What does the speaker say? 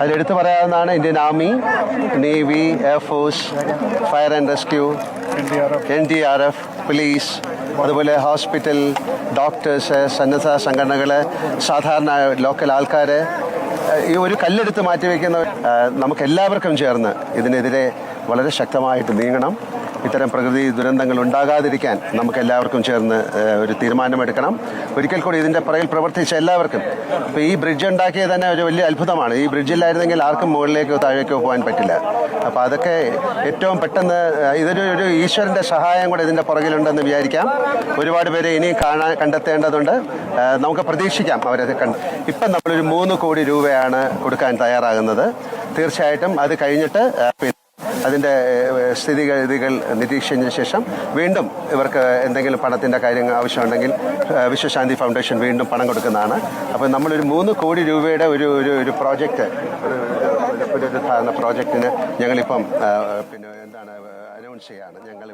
അതിലെടുത്ത് പറയാവുന്നതാണ് Indian army navy air force fire and rescue N D R F police അതുപോലെ hospital doctors സന്നദ്ധ സംഘടനകൾ സാധാരണ ലോക്കൽ ആൾക്കാർ ഈ ഒരു കല്ലെടുത്ത് മാറ്റിവെക്കുന്ന നമുക്ക് എല്ലാവർക്കും ചേർന്ന് ഇതിനെതിരെ വളരെ ശക്തമായിട്ട് നീങ്ങണം. ഇത്തരം പ്രകൃതി ദുരന്തങ്ങൾ ഉണ്ടാകാതിരിക്കാൻ നമുക്ക് എല്ലാവർക്കും ചേർന്ന് ഒരു തീരുമാനമെടുക്കണം. ഒരിക്കൽ കൂടി ഇതിന്റെ പുറകിൽ പ്രവർത്തിച്ച എല്ലാവർക്കും ഇപ്പോൾ ഈ ബ്രിഡ്ജ് ഉണ്ടാക്കിയത് തന്നെ ഒരു വലിയ അത്ഭുതമാണ്. ഈ ബ്രിഡ്ജില്ലായിരുന്നെങ്കിൽ ആർക്കും മുകളിലേക്കോ താഴേക്കോ പോകാൻ പറ്റില്ല. അപ്പോൾ അതൊക്കെ ഏറ്റവും പെട്ടെന്ന് ഇതൊരു ഒരു ഈശ്വരന്റെ സഹായം കൂടെ ഇതിന്റെ പുറകിലുണ്ടെന്ന് വിചാരിക്കാം. ഒരുപാട് പേരെ ഇനിയും കാണാൻ കണ്ടെത്തേണ്ടതുണ്ട്. നമുക്ക് പ്രതീക്ഷിക്കാം അവരെ കണ്ട്. ഇപ്പം നമ്മളൊരു മൂന്ന് കോടി രൂപയാണ് കൊടുക്കാൻ തയ്യാറാകുന്നത്. തീർച്ചയായിട്ടും അത് കഴിഞ്ഞിട്ട് അതിന്റെ സ്ഥിതിഗതികൾ നിരീക്ഷിച്ചതിന് ശേഷം വീണ്ടും ഇവർക്ക് എന്തെങ്കിലും പണത്തിന്റെ കാര്യങ്ങൾ ആവശ്യമുണ്ടെങ്കിൽ വിശ്വശാന്തി ഫൗണ്ടേഷൻ വീണ്ടും പണം കൊടുക്കുന്നതാണ് അപ്പോൾ നമ്മളൊരു മൂന്ന് കോടി രൂപയുടെ ഒരു ഒരു ഒരു പ്രോജക്റ്റ് ഒരു ഒരു- ഒരു ധാരണ പ്രോജക്റ്റിന് ഞങ്ങളിപ്പം പിന്നെ എന്താണ് അനൗൺസ് ചെയ്യാണ് ഞങ്ങൾ